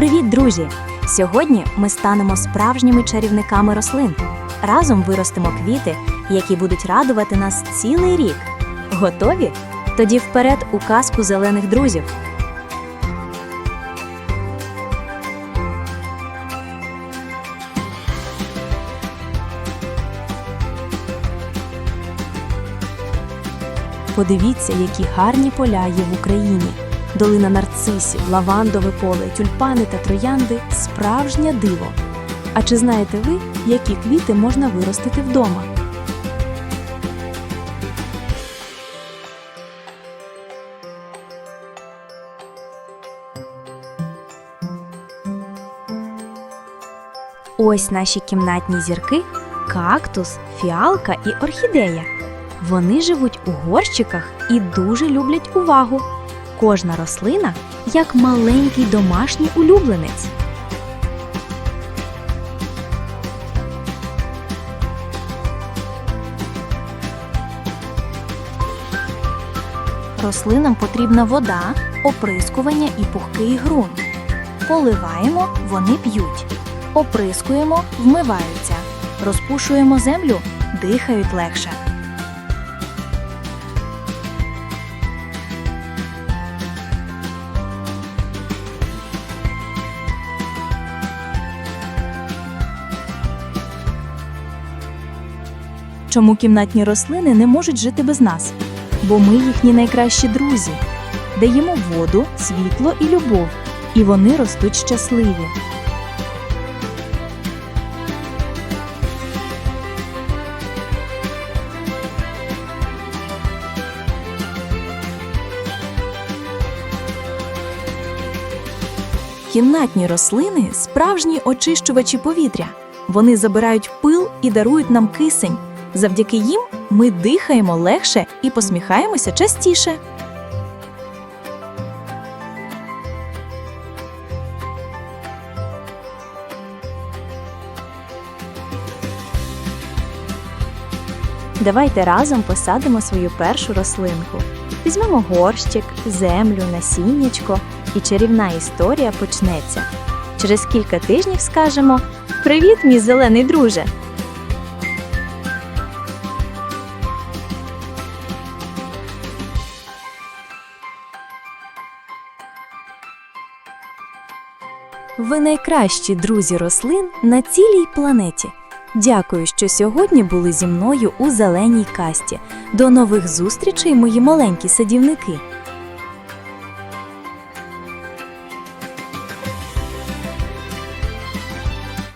Привіт, друзі! Сьогодні ми станемо справжніми чарівниками рослин. Разом виростимо квіти, які будуть радувати нас цілий рік. Готові? Тоді вперед у казку зелених друзів. Подивіться, які гарні поля є в Україні. Долина нарцисів, лавандове поле, тюльпани та троянди справжнє диво. А чи знаєте ви, які квіти можна виростити вдома? Ось наші кімнатні зірки кактус, фіалка і орхідея. Вони живуть у горщиках і дуже люблять увагу. Кожна рослина як маленький домашній улюбленець. Рослинам потрібна вода, оприскування і пухкий ґрунт. Поливаємо, вони п'ють. Оприскуємо, вмиваються. Розпушуємо землю, дихають легше. Чому кімнатні рослини не можуть жити без нас? Бо ми їхні найкращі друзі. Даємо воду, світло і любов, і вони ростуть щасливі. Кімнатні рослини справжні очищувачі повітря. Вони забирають пил і дарують нам кисень. Завдяки їм ми дихаємо легше і посміхаємося частіше. Давайте разом посадимо свою першу рослинку. Візьмемо горщик, землю, насіннячко, і чарівна історія почнеться. Через кілька тижнів скажемо Привіт, мій зелений друже! Ви найкращі друзі рослин на цілій планеті. Дякую, що сьогодні були зі мною у зеленій касті. До нових зустрічей, мої маленькі садівники!